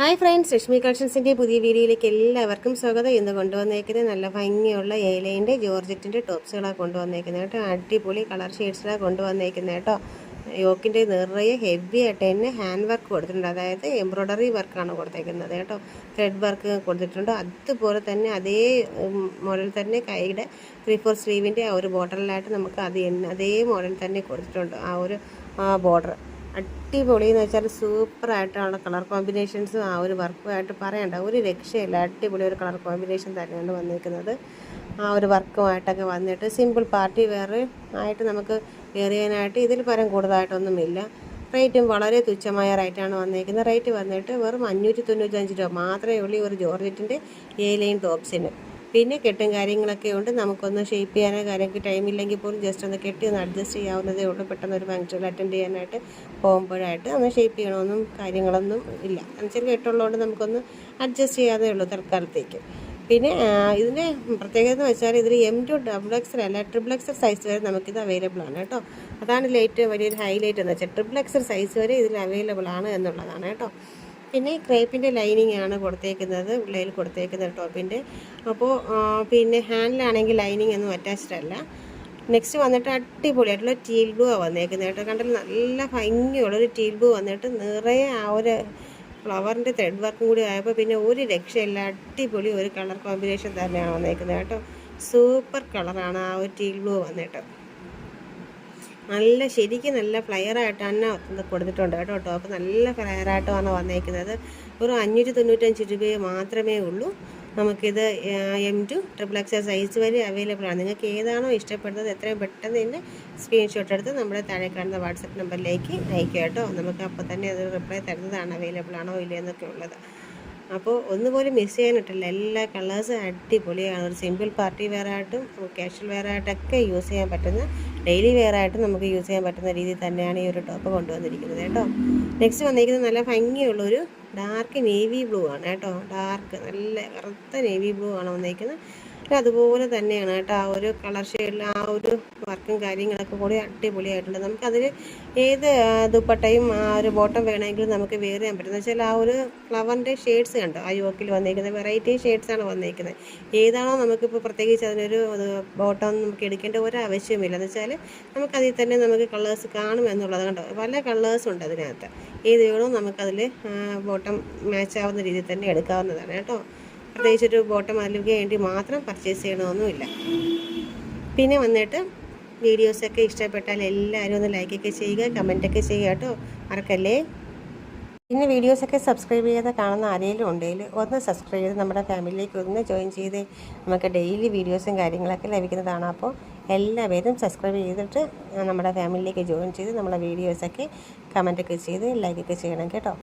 Hi friends Rashmi കളക്ഷൻസിന്റെ പുതിയ വീഡിയോയിലേക്ക് എല്ലാവർക്കും സ്വാഗതം. ഇന്ന് കൊണ്ടുവന്നേക്കുന്നത് നല്ല ഭംഗിയുള്ള ഏലൈന്റെ ജോർജറ്റിന്റെ ടോപ്സുകളാണ് കൊണ്ടുവന്നേക്കുന്നത് കേട്ടോ. അടിപൊളി കളർ ഷെയ്ഡ്സിലാണ് കൊണ്ടുവന്നേക്കുന്നത് കേട്ടോ. യോക്കിന്റെ നിറയെ ഹെവി ആയിട്ട് തന്നെ ഹാൻഡ് വർക്ക് കൊടുത്തിട്ടുണ്ട്. അതായത് എംബ്രോയ്ഡറി വർക്കാണ് കൊടുത്തേക്കുന്നത് കേട്ടോ. ത്രെഡ് വർക്ക് കൊടുത്തിട്ടുണ്ട്. അതുപോലെ തന്നെ അതേ മോഡൽ തന്നെ കൈയുടെ ത്രീ ഫോർ സ്ലീവിന്റെ ആ ഒരു ബോർഡറിലായിട്ട് നമുക്ക് അത് അതേ മോഡൽ തന്നെ കൊടുത്തിട്ടുണ്ട് ആ ഒരു ബോർഡർ അടിപൊളി എന്ന് വെച്ചാൽ സൂപ്പറായിട്ടുള്ള കളർ കോമ്പിനേഷൻസും. ആ ഒരു വർക്കുമായിട്ട് പറയണ്ട ഒരു രക്ഷയില്ല. അടിപൊളി ഒരു കളർ കോമ്പിനേഷൻ തന്നെയാണ് വന്നിരിക്കുന്നത്. ആ ഒരു വർക്കുമായിട്ടൊക്കെ വന്നിട്ട് സിമ്പിൾ പാർട്ടി വെയർ ആയിട്ട് നമുക്ക് എറിയാനായിട്ട് ഇതിൽ പരം കൂടുതലായിട്ടൊന്നുമില്ല. റേറ്റും വളരെ തുച്ഛമായ റേറ്റാണ് വന്നിരിക്കുന്നത്. റേറ്റ് വന്നിട്ട് വെറും അഞ്ഞൂറ്റി തൊണ്ണൂറ്റഞ്ച് രൂപ മാത്രമേ ഉള്ളൂ ഒരു ജോർജറ്റിന്റെ എ ലൈൻ ടോപ്സിന്. പിന്നെ കെട്ടും കാര്യങ്ങളൊക്കെ ഉണ്ട്. നമുക്കൊന്ന് ഷേപ്പ് ചെയ്യാനോ കാര്യം ടൈമില്ലെങ്കിൽ പോലും ജസ്റ്റ് ഒന്ന് കെട്ടി ഒന്ന് അഡ്ജസ്റ്റ് ചെയ്യാവുന്നതേ ഉള്ളൂ. പെട്ടെന്ന് ഒരു ഫംഗ്ഷനിൽ അറ്റൻഡ് ചെയ്യാനായിട്ട് പോകുമ്പോഴായിട്ട് ഒന്ന് ഷേപ്പ് ചെയ്യണമെന്നും കാര്യങ്ങളൊന്നും ഇല്ല. എന്നുവെച്ചാൽ കെട്ടുള്ളതുകൊണ്ട് നമുക്കൊന്ന് അഡ്ജസ്റ്റ് ചെയ്യാതേ ഉള്ളൂ തൽക്കാലത്തേക്ക്. പിന്നെ ഇതിന്റെ പ്രത്യേകത എന്ന് വെച്ചാൽ ഇതിൽ എം ടു ഡബിൾ എക്സൽ അല്ല ട്രിപ്പിൾ എക്സൽ സൈസ് വരെ നമുക്കിത് അവൈലബിൾ ആണ് കേട്ടോ. അതാണ് ലേറ്റ് വലിയൊരു ഹൈലൈറ്റ് എന്ന് വെച്ചാൽ ട്രിപ്പിൾ എക്സൽ സൈസ് വരെ ഇതിൽ അവൈലബിൾ ആണ് എന്നുള്ളതാണ് കേട്ടോ. പിന്നെ ക്രേപ്പിന്റെ ലൈനിങ് ആണ് കൊടുത്തേക്കുന്നത് ഉള്ളിൽ കൊടുത്തേക്കുന്ന ടോപ്പിന്റെ. അപ്പോൾ പിന്നെ ഹാൻഡിലാണെങ്കിൽ ലൈനിങ് ഒന്നും അറ്റാച്ച്ഡ് അല്ല. നെക്സ്റ്റ് വന്നിട്ട് അടിപൊളിയായിട്ടുള്ള ടീൽ ബ്ലൂ ആണ് വന്നേക്കുന്നത് കേട്ടോ. കണ്ടത് നല്ല ഭംഗിയുള്ളൊരു ടീൽ ബ്ലൂ വന്നിട്ട് നിറയെ ആ ഒരു ഫ്ലവറിന്റെ ത്രെഡ് വർക്കും കൂടി ആയപ്പോൾ പിന്നെ ഒരു രക്ഷയില്ല അടിപൊളി ഒരു കളർ കോമ്പിനേഷൻ തന്നെയാണ് വന്നേക്കുന്നത് കേട്ടോ. സൂപ്പർ കളറാണ് ആ ഒരു ടീൽ ബ്ലൂ വന്നിട്ട്. നല്ല ശരിക്കും നല്ല ഫ്ലയറായിട്ടാണ് കൊടുത്തിട്ടുണ്ട് കേട്ടോ ടോപ്പ് നല്ല ഫ്ലയറായിട്ടാണ് വന്നേക്കുന്നത്. ഒരു അഞ്ഞൂറ്റി തൊണ്ണൂറ്റഞ്ച് രൂപയെ മാത്രമേ ഉള്ളൂ. നമുക്കിത് M to triple X size വരെ അവൈലബിൾ ആണ്. നിങ്ങൾക്ക് ഏതാണോ ഇഷ്ടപ്പെടുന്നത് എത്രയും പെട്ടെന്ന് തന്നെ സ്ക്രീൻഷോട്ട് എടുത്ത് നമ്മുടെ താഴെ കാണുന്ന വാട്സപ്പ് നമ്പറിലേക്ക് അയക്കുക കേട്ടോ. നമുക്ക് അപ്പോൾ തന്നെ അത് റിപ്ലൈ തരുന്നതാണ് അവൈലബിൾ ആണോ ഇല്ലയെന്നൊക്കെ ഉള്ളത്. അപ്പോൾ ഒന്നുപോലും മിസ് ചെയ്യാനിട്ടില്ല. എല്ലാ കളേഴ്സും അടിപൊളിയാണ്. ഒരു സിമ്പിൾ പാർട്ടി വെയർ ആയിട്ടും കാഷ്വൽ വെയർ ആയിട്ടൊക്കെ യൂസ് ചെയ്യാൻ പറ്റുന്ന ഡെയിലി വെയർ ആയിട്ട് നമുക്ക് യൂസ് ചെയ്യാൻ പറ്റുന്ന രീതിയിൽ തന്നെയാണ് ഈ ഒരു ടോപ്പ് കൊണ്ടുവന്നിരിക്കുന്നത് കേട്ടോ. നെക്സ്റ്റ് വന്നിരിക്കുന്നത് നല്ല ഭംഗിയുള്ളൊരു ഡാർക്ക് നേവി ബ്ലൂ ആണ് കേട്ടോ. ഡാർക്ക് നല്ല കറുത്ത നേവി ബ്ലൂ ആണ് വന്നിരിക്കുന്നത്. അതുപോലെ തന്നെയാണ് കേട്ടോ. ആ ഒരു കളർ ഷെയ്ഡിൽ ആ ഒരു വർക്കും കാര്യങ്ങളൊക്കെ കൂടി അടിപൊളിയായിട്ടുണ്ട്. നമുക്കതിൽ ഏത് ദുപ്പട്ടയും ആ ഒരു ബോട്ടം വേണമെങ്കിലും നമുക്ക് വേറെ ചെയ്യാൻ പറ്റും. വെച്ചാൽ ആ ഒരു ഫ്ലവറിന്റെ ഷെയ്ഡ്സ് കണ്ടോ? ആ യോക്കിൽ വന്നിരിക്കുന്നത് വെറൈറ്റി ഷെയ്ഡ്സാണ് വന്നിരിക്കുന്നത് ഏതാണോ നമുക്കിപ്പോൾ പ്രത്യേകിച്ച് അതിനൊരു ബോട്ടം നമുക്ക് എടുക്കേണ്ട ഒരു ആവശ്യമില്ല എന്ന് വെച്ചാൽ നമുക്കതിൽ തന്നെ നമുക്ക് കളേഴ്സ് കാണും എന്നുള്ളത് കണ്ടോ? പല കളേഴ്സ് ഉണ്ട് അതിനകത്ത്. ഏത് വേണോ നമുക്കതിൽ ബോട്ടം മാച്ച് ആവുന്ന രീതിയിൽ തന്നെ എടുക്കാവുന്നതാണ് കേട്ടോ. പ്രത്യേകിച്ചൊരു ബോട്ടം അല്ലെങ്കിൽ വേണ്ടി മാത്രം പർച്ചേസ് ചെയ്യണമെന്നുമില്ല. പിന്നെ വന്നിട്ട് വീഡിയോസൊക്കെ ഇഷ്ടപ്പെട്ടാൽ എല്ലാവരും ഒന്ന് ലൈക്കൊക്കെ ചെയ്യുക കമന്റൊക്കെ ചെയ്യുക കേട്ടോ. മറക്കല്ലേ പിന്നെ വീഡിയോസൊക്കെ സബ്സ്ക്രൈബ് ചെയ്യാതെ കാണുന്ന ആരെങ്കിലും ഉണ്ടെങ്കിൽ ഒന്ന് സബ്സ്ക്രൈബ് ചെയ്ത് നമ്മുടെ ഫാമിലിയിലേക്ക് ഒന്ന് ജോയിൻ ചെയ്ത് നമുക്ക് ഡെയിലി വീഡിയോസും കാര്യങ്ങളൊക്കെ ലഭിക്കുന്നതാണ്. അപ്പോൾ എല്ലാവരും സബ്സ്ക്രൈബ് ചെയ്തിട്ട് നമ്മുടെ ഫാമിലിയിലേക്ക് ജോയിൻ ചെയ്ത് നമ്മുടെ വീഡിയോസൊക്കെ കമന്റൊക്കെ ചെയ്ത് ലൈക്കൊക്കെ ചെയ്യണം കേട്ടോ.